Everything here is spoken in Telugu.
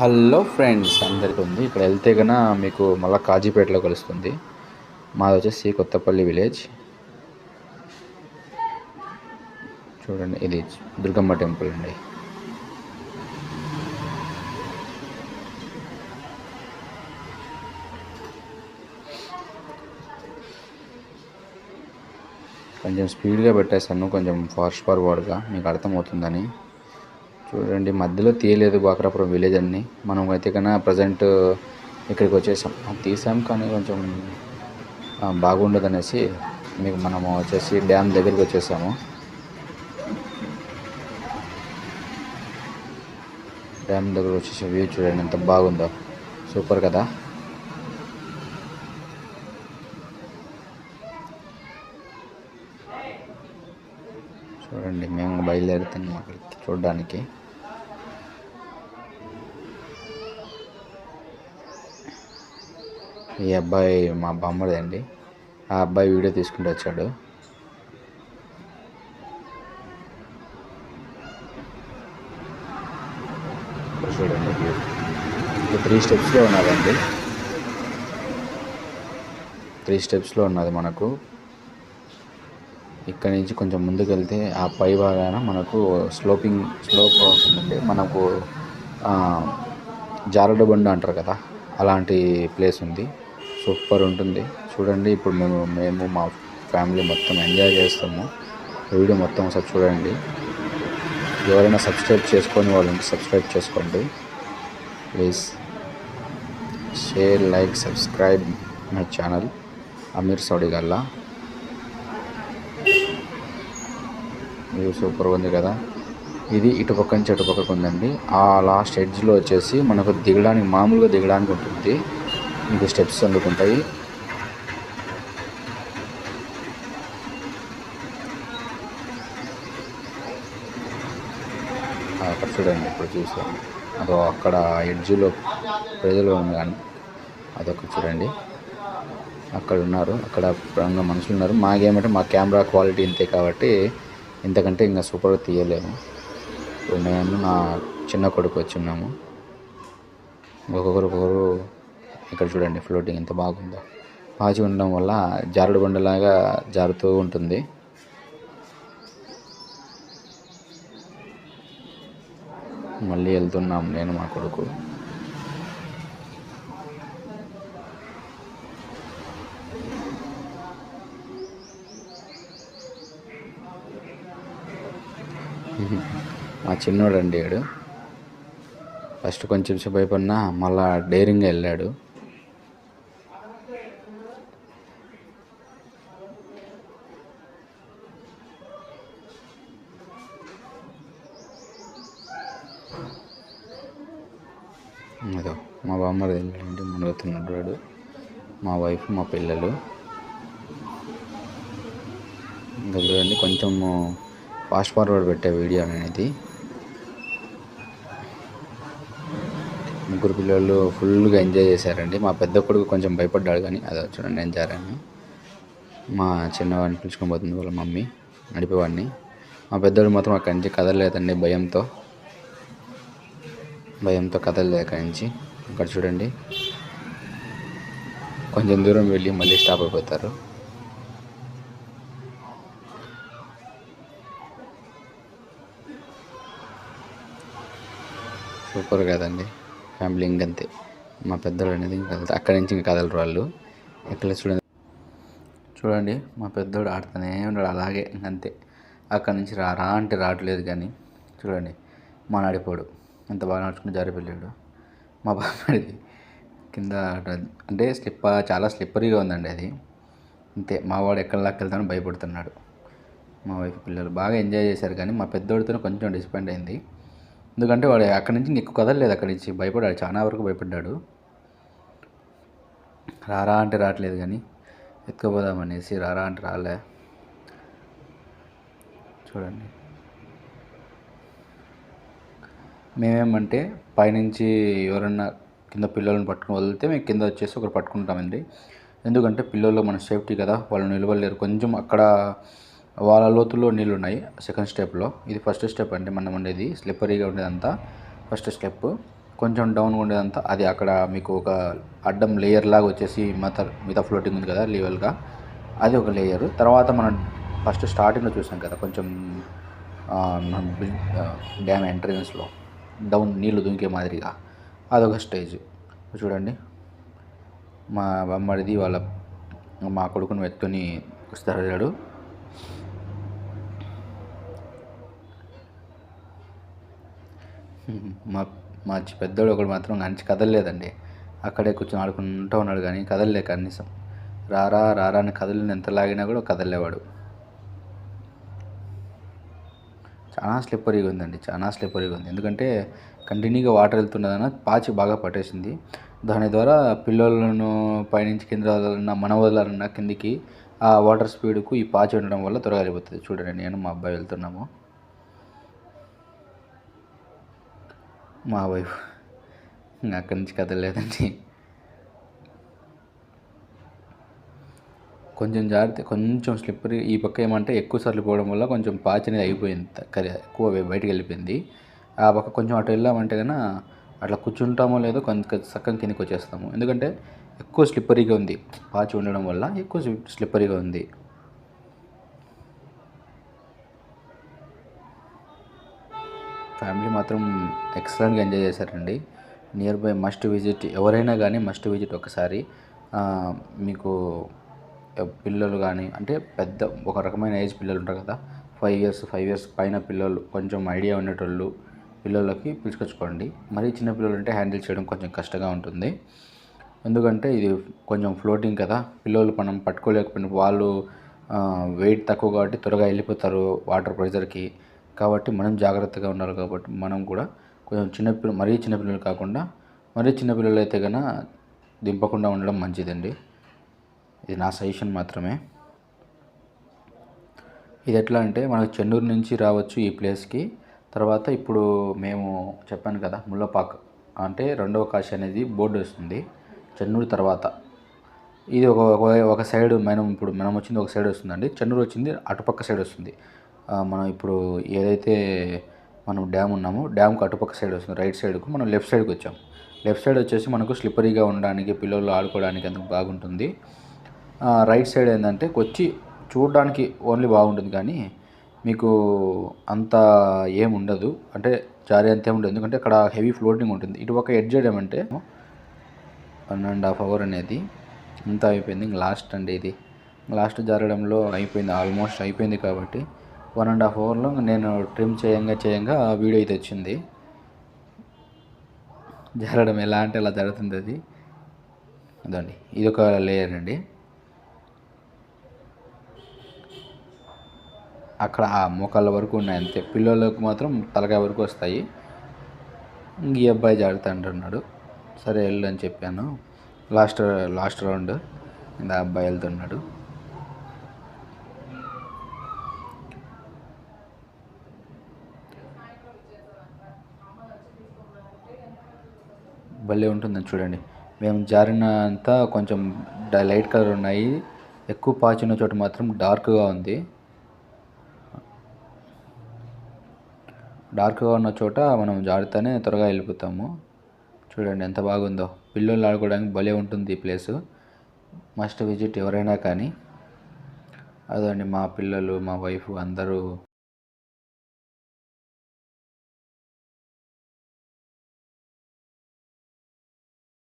హలో ఫ్రెండ్స్ అందరికీ ఉంది. ఇక్కడ వెళ్తే కన్నా మీకు మళ్ళీ కాజీపేటలో కలుస్తుంది. మాది వచ్చేసి కొత్తపల్లి విలేజ్. చూడండి ఇది దుర్గమ్మ టెంపుల్ అండి. కొంచెం స్పీడ్గా పెట్టేస్తాను కొంచెం ఫాస్ట్ ఫార్వర్డ్గా. మీకు అర్థమవుతుందని. చూడండి మధ్యలో తీయలేదు బాక్రాపురం విలేజ్ అన్ని. మనం అయితే కన్నా ప్రజెంట్ ఇక్కడికి వచ్చేసాం. తీసాం కానీ కొంచెం బాగుండదు అనేసి మీకు మనము వచ్చేసి డ్యామ్ దగ్గరికి వచ్చేసాము. డ్యామ్ దగ్గర వచ్చేసి వ్యూ చూడండి ఎంత బాగుందో. సూపర్ కదా. చూడండి మేము బయలుదేరుతున్నాం అక్కడికి చూడడానికి. ఈ అబ్బాయి మా బామ్మడి అండి. ఆ అబ్బాయి వీడియో తీసుకుంటూ వచ్చాడు. చూడండి త్రీ స్టెప్స్లో ఉన్నదండి త్రీ స్టెప్స్లో ఉన్నది మనకు. ఇక్కడ నుంచి కొంచెం ముందుకు వెళ్తే ఆ పై భాగాన మనకు స్లోపింగ్ స్లోప్ ఉంటుందండి మనకు జారుడు బండ అంటారు కదా అలాంటి ప్లేస్ ఉంది. సూపర్ ఉంటుంది. చూడండి ఇప్పుడు మేము మేము మా ఫ్యామిలీ మొత్తం ఎంజాయ్ చేస్తాము వీడియో మొత్తం ఒకసారి చూడండి. ఎవరైనా సబ్స్క్రైబ్ చేసుకొని వాళ్ళు సబ్స్క్రైబ్ చేసుకోండి. Please share like subscribe my channel. Amir సౌడిగల్లా view super ఉంది కదా. ఇది ఇటుపక్క నుంచి అటుపక్కకు ఉందండి. ఆ లాస్ట్ ఎడ్జ్లో వచ్చేసి మనకు దిగడానికి మామూలుగా దిగడానికి ఉంటుంది. మీకు స్టెప్స్ అందుకుంటాయి. అక్కడ చూడండి ఇప్పుడు చూసాను అదో అక్కడ ఎడ్జ్లో ప్రజలు ఉంది కానీ అదొక చూడండి. అక్కడ ఉన్నారు అక్కడ మనుషులు ఉన్నారు. మాకేమంటే మా కెమెరా క్వాలిటీ ఇంతే కాబట్టి ఇంతకంటే ఇంకా సూపర్గా తీయలేము. ఇప్పుడు నేను నా చిన్న కొడుకు వచ్చి ఉన్నాము. ఒక్కొక్కరు ఒక్కొక్కరు ఇక్కడ చూడండి ఫ్లోటింగ్ ఎంత బాగుందో. పాచి ఉండడం వల్ల జారుడు బండలాగా జారుతూ ఉంటుంది. మళ్ళీ వెళ్తున్నాం నేను మా కొడుకు. మా చిన్నోడు అండి వాడు ఫస్ట్ కొంచెం సేపు భయపడినా మళ్ళా డైరింగ్గా వెళ్ళాడు అదో మా ఏంటంటే మునుగుతున్నాడు వాడు. మా వైఫ్ మా పిల్లలు. ఇంకా చూడండి కొంచెం ఫాస్ట్ ఫార్వర్డ్ పెట్టే వీడియో అనేది. ముగ్గురు పిల్లలు ఫుల్గా ఎంజాయ్ చేశారండి. మా పెద్ద కొడుకు కొంచెం భయపడ్డాడు కానీ అది చూడండి నేను జారాను మా చిన్నవాడిని పిలుచుకొని పోతుంది వాళ్ళ మమ్మీ నడిపేవాడిని. మా పెద్దోడు మాత్రం అక్కడి నుంచి కదలలేదండి భయంతో. భయంతో కదలలేదు అక్కడి నుంచి. ఇక్కడ చూడండి. కొంచెం దూరం వెళ్ళి మళ్ళీ స్టాప్ అయిపోతారు. సూపర్ కదండి. ఫ్యామిలీ ఇంకంతే మా పెద్దోళ్ళు అనేది ఇంకా అక్కడి నుంచి ఇంకా కదలరు వాళ్ళు. ఎక్కడ చూడండి. చూడండి మా పెద్దోడు ఆడుతూనే ఉన్నాడు. అలాగే ఇంకంతే అక్కడి నుంచి రా రా అంటే రావట్లేదు కానీ చూడండి. మా నాడిపోడు ఎంత బాగా నడుచుకుని జారిపోయాడు మా బామ్మడిది కింద అంటే స్లిప్ చాలా స్లిప్పరీగా ఉందండి అది. అంతే మా వాడు ఎక్కడ లాక్కెళ్తానో భయపడుతున్నాడు. మా వైఫ్ పిల్లలు బాగా ఎంజాయ్ చేశారు కానీ మా పెద్దోడితో కొంచెం డిసప్పాయింట్ అయింది. ఎందుకంటే వాడు అక్కడి నుంచి నీకు కదలలేదు అక్కడి నుంచి భయపడ్డాడు చాలా వరకు భయపడ్డాడు. రారా అంటే రావట్లేదు కానీ ఎత్తుకుపోదామనేసి రారా అంటే రాలే. చూడండి. మేమేమంటే పైనుంచి ఎవరన్నా కింద పిల్లలను పట్టుకుని వదిలితే మేము కింద వచ్చేసి ఒకరు పట్టుకుంటామండి. ఎందుకంటే పిల్లలు మన సేఫ్టీ కదా వాళ్ళు నిలవలేరు కొంచెం అక్కడ వాళ్ళ లోతులో నీళ్ళు ఉన్నాయి సెకండ్ స్టెప్లో. ఇది ఫస్ట్ స్టెప్ అండి మనం ఉండేది. స్లిప్పరీగా ఉండేదంతా ఫస్ట్ స్టెప్. కొంచెం డౌన్ ఉండేదంతా అది అక్కడ మీకు ఒక అడ్డం లేయర్ లాగా వచ్చేసి మిగతా మిగతా ఫ్లోటింగ్ ఉంది కదా లెవెల్గా అది ఒక లేయర్. తర్వాత మనం ఫస్ట్ స్టార్టింగ్లో చూసాం కదా కొంచెం డ్యామ్ ఎంట్రన్స్లో. డౌన్ నీళ్ళు దుంకే మాదిరిగా. అదొక స్టేజ్. చూడండి. మా అమ్మడిది వాళ్ళ మా కొడుకుని ఎత్తుని వస్తారు మా మా పెద్దోడు ఒకడు మాత్రం మంచి కదలలేదండి. అక్కడే కూర్చొని ఆడుకుంటూ ఉన్నాడు కానీ కదలలే కనీసం. రారా రారా అని కదిలిన ఎంత లాగినా కూడా కదలేవాడు చాలా స్లిప్పరీగా ఉందండి చాలా స్లిప్పరీగా ఉంది. ఎందుకంటే కంటిన్యూగా వాటర్ వెళ్తున్నదన పాచి బాగా పట్టేసింది. దాని ద్వారా పిల్లలను పైనుంచి కింద వదలన్నా మన వదలాలన్నా కిందికి ఆ వాటర్ స్పీడ్కు ఈ పాచి ఉండడం వల్ల త్వరగా వెళ్ళిపోతుంది చూడండి నేను మా అబ్బాయి వెళ్తున్నాము. మా వైఫ్. అక్కడి నుంచి కదలేదండి కొంచెం జాగ్రత్త కొంచెం స్లిప్పరీ ఈ పక్క ఏమంటే ఎక్కువ సార్లు పోవడం వల్ల కొంచెం పాచి అనేది అయిపోయింది ఎక్కువ బయటకు వెళ్ళిపోయింది. ఆ పక్క కొంచెం అటు వెళ్ళామంటే కన్నా అట్లా కూర్చుంటామో లేదో కొంచెం సక్కం కిందకి వచ్చేస్తాము. ఎందుకంటే ఎక్కువ స్లిప్పరీగా ఉంది పాచి ఉండడం వల్ల ఎక్కువ స్లి- స్లిప్పరీగా ఉంది. ఫ్యామిలీ మాత్రం ఎక్సలెంట్గా ఎంజాయ్ చేశారండి. నియర్ బై మస్ట్ విజిట్ ఎవరైనా కానీ మస్ట్ విజిట్ ఒకసారి. మీకు పిల్లలు కానీ అంటే పెద్ద ఒక రకమైన ఏజ్ పిల్లలు ఉంటారు కదా ఫైవ్ ఇయర్స్ ఫైవ్ ఇయర్స్ పైన పిల్లలు కొంచెం ఐడియా ఉండేటోళ్ళు పిల్లలకి పిలుచుకొచ్చుకోండి. మరీ చిన్న పిల్లలు అంటే హ్యాండిల్ చేయడం కొంచెం కష్టంగా ఉంటుంది. ఎందుకంటే ఇది కొంచెం ఫ్లోటింగ్ కదా పిల్లలు మనం పట్టుకోలేకపోయిన వాళ్ళు వెయిట్ తక్కువ కాబట్టి త్వరగా వెళ్ళిపోతారు వాటర్ ప్రెషర్కి కాబట్టి మనం జాగ్రత్తగా ఉండాలి కాబట్టి మనం కూడా కొంచెం చిన్నపిల్ల మరీ చిన్నపిల్లలు కాకుండా మరీ చిన్నపిల్లలు అయితే కన్నా దింపకుండా ఉండడం మంచిదండి. ఇది నా సజెషన్ మాత్రమే. ఇది ఎట్లా అంటే మనకు చెన్నూరు నుంచి రావచ్చు ఈ ప్లేస్కి. తర్వాత ఇప్పుడు మేము చెప్పాను కదా ముళ్ళపాక్. అంటే రెండవ కాశీ అనేది బోర్డు వస్తుంది. చెన్నూరు తర్వాత. ఇది ఒక ఒక- సైడ్ మనం ఇప్పుడు మనం వచ్చింది ఒక సైడ్ వస్తుందండి. చెన్నూరు వచ్చింది అటుపక్క సైడ్ వస్తుంది. మనం ఇప్పుడు ఏదైతే మనం డ్యామ్ ఉన్నామో డ్యామ్కి అటుపక్క సైడ్ వస్తుంది. రైట్ సైడ్కు మనం లెఫ్ట్ సైడ్కి వచ్చాం. లెఫ్ట్ సైడ్ వచ్చేసి మనకు స్లిప్పరీగా ఉండడానికి పిల్లలు ఆడుకోవడానికి అందుకు బాగుంటుంది. రైట్ సైడ్ ఏంటంటే వచ్చి చూడడానికి ఓన్లీ బాగుంటుంది కానీ మీకు అంత ఏం ఉండదు. అంటే జారీ అంతే ఉండదు. ఎందుకంటే అక్కడ హెవీ ఫ్లోటింగ్ ఉంటుంది. ఇటు ఒక ఎడ్జ్ ఏమంటే వన్ అండ్ హాఫ్ అవర్ అనేది అంతా అయిపోయింది. ఇంక లాస్ట్ అండి ఇది. లాస్ట్ జారడంలో అయిపోయింది. ఆల్మోస్ట్ అయిపోయింది కాబట్టి వన్ అండ్ హాఫ్ అవర్లో నేను ట్రిమ్ చేయంగా చేయంగా వీడియో అయితే వచ్చింది. జారడం ఎలా అంటే అలా జరుగుతుంది అది? అదండి. ఇది ఒక లేయర్ అండి. అక్కడ ఆ మోకాళ్ళ వరకు ఉన్నాయి అంతే. పిల్లలకు మాత్రం తలకాయ వరకు వస్తాయి. ఈ అబ్బాయి జాగ్రత్త అంటున్నాడు సరే వెళ్ళు అని చెప్పాను. లాస్ట్ లాస్ట్ రౌండ్ ఇంకా ఆ అబ్బాయి వెళ్తున్నాడు. భలే ఉంటుందని చూడండి. మేము జారినంత కొంచెం లైట్ కలర్ ఉన్నాయి. ఎక్కువ పాచి ఉన్న చోట మాత్రం డార్క్గా ఉంది. డార్క్గా ఉన్న చోట మనం జారుతానే త్వరగా వెళ్ళిపోతాము. చూడండి ఎంత బాగుందో. పిల్లలు ఆడుకోవడానికి భలే ఉంటుంది ఈ ప్లేస్. మస్ట్ విజిట్ ఎవరైనా కానీ. అదండి మా పిల్లలు మా వైఫ్ అందరూ